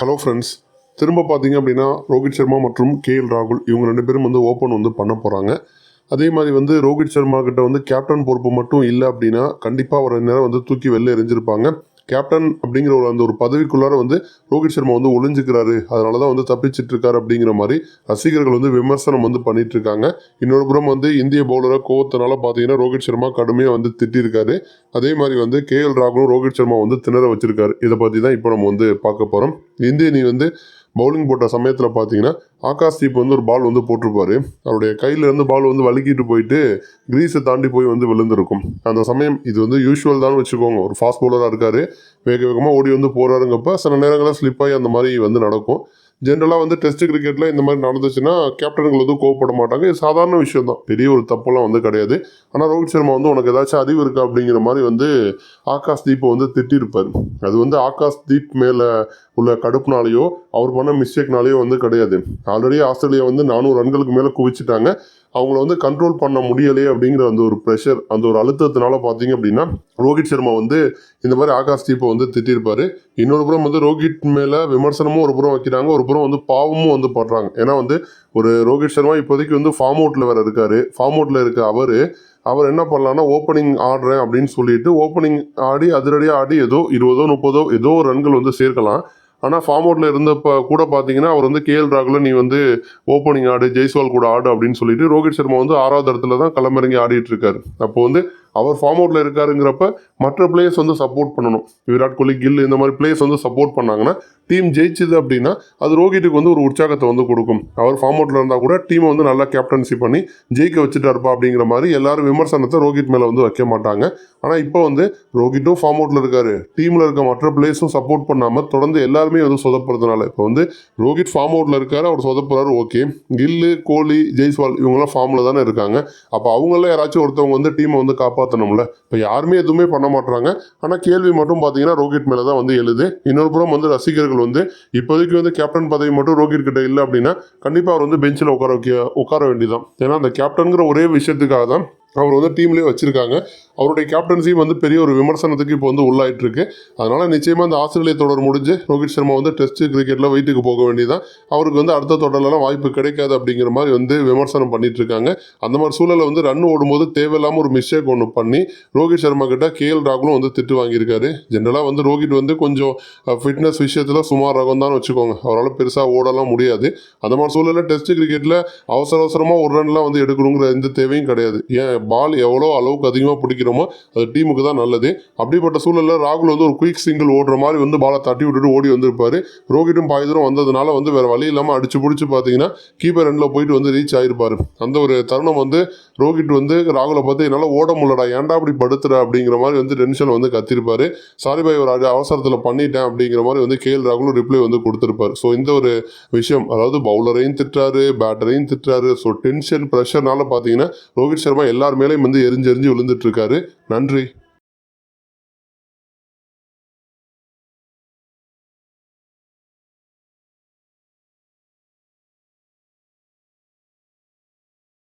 Hello friends திரும்ப பார்த்தீங்க அப்படின்னா ரோஹித் சர்மா மற்றும் கே எல் ராகுல் இவங்க ரெண்டு பேரும் வந்து ஓப்பன் வந்து பண்ண போகிறாங்க அதே மாதிரி வந்து ரோஹித் சர்மா கிட்ட வந்து கேப்டன் பொறுப்பு மட்டும் இல்லை அப்படின்னா கண்டிப்பாக ஒரு நேரம் வந்து தூக்கி வெளில எரிஞ்சிருப்பாங்க கேப்டன் அப்படிங்கிற ஒரு அந்த ஒரு பதவிக்குள்ளார வந்து ரோஹித் சர்மா வந்து ஒளிஞ்சுக்கிறாரு. அதனால தான் வந்து தப்பிச்சிட்டு இருக்காரு அப்படிங்கிற மாதிரி ரசிகர்கள் வந்து விமர்சனம் வந்து பண்ணிட்டு இருக்காங்க இன்னொரு புறம் வந்து இந்திய பவுலரை கோவத்தினால பார்த்தீங்கன்னா ரோஹித் சர்மா கடுமையாக வந்து திட்டிருக்காரு. அதே மாதிரி வந்து கேஎல் ராகுலும் ரோஹித் சர்மா வந்து திணற வச்சிருக்காரு. இதை பற்றி தான் இப்போ நம்ம வந்து பார்க்க போகிறோம் இந்திய நீ வந்து பவுலிங் போட்ட சமயத்தில் பார்த்தீங்கன்னா ஆகாஷ் தீப் வந்து ஒரு பால் வந்து போட்டிருப்பாரு. அவருடைய கையிலேருந்து பால் வந்து வலுக்கிட்டு போயிட்டு கிரீஸை தாண்டி போய் வந்து விழுந்திருக்கும். அந்த சமயம் இது வந்து யூஷுவல் தான் வச்சுக்கோங்க. ஒரு ஃபாஸ்ட் பவுலராக இருக்கார். வேக வேகமாக ஓடி வந்து போகிறாருங்கப்போ சில நேரங்களில் ஸ்லிப் ஆகி அந்த மாதிரி வந்து நடக்கும். ஜென்ரலாக வந்து டெஸ்ட் கிரிக்கெட்டில் இந்த மாதிரி நடந்துச்சுன்னா கேப்டன்கள் வந்து கோவப்பட மாட்டாங்க. இது சாதாரண விஷயம் தான் பெரிய ஒரு தப்பெல்லாம் வந்து கிடையாது. ஆனால் ரோஹித் சர்மா வந்து உனக்கு ஏதாச்சும் அறிவு இருக்கா அப்படிங்கிற மாதிரி வந்து ஆகாஷ் தீப்பை வந்து திட்டிருப்பார். அது வந்து ஆகாஷ் தீப் மேலே உள்ள கடுப்புனாலேயோ அவர் பண்ண மிஸ்டேக்னாலேயோ வந்து கிடையாது. ஆல்ரெடி ஆஸ்திரேலியா வந்து நானூறு ரன்களுக்கு மேலே குவிச்சிட்டாங்க. அவங்கள வந்து கண்ட்ரோல் பண்ண முடியலையே அப்படிங்கிற அந்த ஒரு ப்ரெஷர் அந்த ஒரு அழுத்தத்தினால பார்த்தீங்க அப்படின்னா ரோஹித் சர்மா வந்து இந்த மாதிரி ஆகாஷ் தீப்பை வந்து திட்டிருப்பாரு. இன்னொரு புறம் வந்து ரோஹித் மேலே விமர்சனமும் ஒரு புறம் வைக்கிறாங்க. ஒரு புறம் வந்து பாவமும் வந்து படுறாங்க. ஏன்னா வந்து ஒரு ரோஹித் சர்மா இப்போதைக்கு வந்து ஃபார்ம் அவுட்டில் வேறு இருக்காரு. ஃபார்ம் அவுட்டில் இருக்க அவர் அவர் என்ன பண்ணலான்னா ஓப்பனிங் ஆடுறேன் அப்படின்னு சொல்லிட்டு ஓப்பனிங் ஆடி அதிரடியாக ஆடி ஏதோ இருபதோ முப்பதோ ஏதோ ரன்கள் வந்து சேர்க்கலாம். ஆனால் ஃபார்ம் அவுட்டில் இருந்தப்போ கூட பார்த்தீங்கன்னா அவர் வந்து கேஎல் ராகுல நீ வந்து ஓப்பனிங் ஆடு ஜெய்ஸ்வால் கூட ஆடு அப்படின்னு சொல்லிட்டு ரோஹித் சர்மா வந்து ஆறாவது இடத்துல தான் களமிறங்கி ஆடிட்டு இருக்காரு. அப்போ வந்து அவர் ஃபார்ம் அவுட்டில் இருக்காருங்கிறப்ப மற்ற பிளேயர்ஸ் வந்து சப்போர்ட் பண்ணணும். விராட் கோலி கில் இந்த மாதிரி பிளேயர்ஸ் வந்து சப்போர்ட் பண்ணாங்கன்னா டீம் ஜெயிச்சுது அப்படின்னா அது ரோஹித்துக்கு வந்து ஒரு உற்சாகத்தை வந்து கொடுக்கும். அவர் ஃபார்ம் அவுட்டில் இருந்தால் கூட டீமை வந்து நல்லா கேப்டன்சி பண்ணி ஜெயிக்க வச்சுட்டாருப்பா அப்படிங்கிற மாதிரி எல்லாரும் விமர்சனத்தை ரோஹித் மேலே வந்து வைக்க மாட்டாங்க. ஆனால் இப்போ வந்து ரோஹித்தும் ஃபார்ம் அவுட்டில் இருக்காரு. டீமில் இருக்க மற்ற பிளேயர்ஸும் சப்போர்ட் பண்ணாமல் தொடர்ந்து எல்லாருமே வந்து சொதப்புறதுனால இப்போ வந்து ரோஹித் ஃபார்ம் அவுட்டில் இருக்காரு அவர் சொதப்புறாரு ஓகே கில்லு கோலி ஜெய்ஸ்வால் இவங்கெல்லாம் ஃபார்மில் தானே இருக்காங்க. அப்போ அவங்களாம் யாராச்சும் ஒருத்தவங்க வந்து டீமை வந்து காப்பாற்றணும்ல இப்போ யாருமே எதுவுமே பண்ண மாட்டாங்க ஆனால் கேள்வி மட்டும் பார்த்தீங்கன்னா ரோஹித் மேலே தான் வந்து எழுது. இன்னொரு புறம் வந்து ரசிகர்கள் வந்து இப்போதைக்கு வந்து கேப்டன் பதவி மட்டும் ரோஹித் கிட்ட இல்லை அப்படின்னா கண்டிப்பாக அவர் வந்து பெஞ்சில் உட்கார வைக்க உட்கார வேண்டியதான் ஏன்னா அந்த கேப்டனுங்கிற ஒரே விஷயத்துக்காக தான் அவர் வந்து டீம்லேயே வச்சிருக்காங்க. அவருடைய கேப்டன்சியும் வந்து பெரிய ஒரு விமர்சனத்துக்கு இப்போ வந்து உள்ளாயிட்டு இருக்கு அதனால நிச்சயமாக அந்த ஆஸ்திரேலிய தொடர் முடிஞ்சு ரோஹித் சர்மா வந்து டெஸ்ட் கிரிக்கெட்டில் வீட்டுக்கு போக வேண்டியதான் அவருக்கு வந்து அடுத்த தொடர்லலாம் வாய்ப்பு கிடைக்காது அப்படிங்கிற மாதிரி வந்து விமர்சனம் பண்ணிட்டு இருக்காங்க அந்த மாதிரி சூழலை வந்து ரன் ஓடும்போது தேவையில்லாமல் ஒரு மிஸ்டேக் ஒன்று பண்ணி ரோஹித் சர்மா கிட்ட கேஎல் ராகுலும் வந்து திட்டு வாங்கியிருக்காரு. ஜென்ரலாக வந்து ரோஹித் வந்து கொஞ்சம் ஃபிட்னஸ் விஷயத்தில் சுமார் ரகம் தான் வச்சுக்கோங்க. அவரால் பெருசாக ஓடலாம் முடியாது. அந்த மாதிரி சூழலில் டெஸ்ட் கிரிக்கெட்டில் அவசர அவசரமாக ஒரு ரன்லாம் வந்து எடுக்கணுங்கிற எந்த தேவையும் கிடையாது. ஏன் பால் எவ்வளோ அளவுக்கு அதிகமாக பிடிக்கிறோம் அது டீமுக்கு தான் நல்லது. அப்படிப்பட்ட சூழலில் ராகுல் வந்து ஒரு குயிக் சிங்கிள் ஓடுற மாதிரி வந்து பாலை தட்டி விட்டுட்டு ஓடி வந்திருப்பாரு. ரோஹிட்டும் பாய் தூரம் வந்ததுனால வந்து வேறு வழி இல்லாமல் அடிச்சு பிடிச்சி பார்த்தீங்கன்னா கீப்பர் ரெண்டில் போயிட்டு வந்து ரீச் ஆகிருப்பார் அந்த ஒரு தருணம் வந்து ரோஹித் வந்து ராகுலை பார்த்து என்னால் ஓட முடியலடா ஏன்டா அப்படி படுத்துற? அப்படிங்கிற மாதிரி வந்து டென்ஷன் வந்து கத்திருப்பாரு. சாரி பாய் ஒரு அவசரத்தில் பண்ணிட்டேன் அப்படிங்கிற மாதிரி வந்து கே எல் ராகுலும் ரிப்ளை வந்து கொடுத்துருப்பாரு. ஸோ இந்த ஒரு விஷயம் அதாவது பவுலரையும் திட்டுறாரு பேட்டரையும் திட்டுறாரு. ஸோ டென்ஷன் ப்ரெஷர்னால பார்த்தீங்கன்னா ரோஹித் சர்மா எல்லார் மேலேயும் வந்து எரிஞ்சு எரிஞ்சு விழுந்துட்டு இருக்காரு. நன்றி.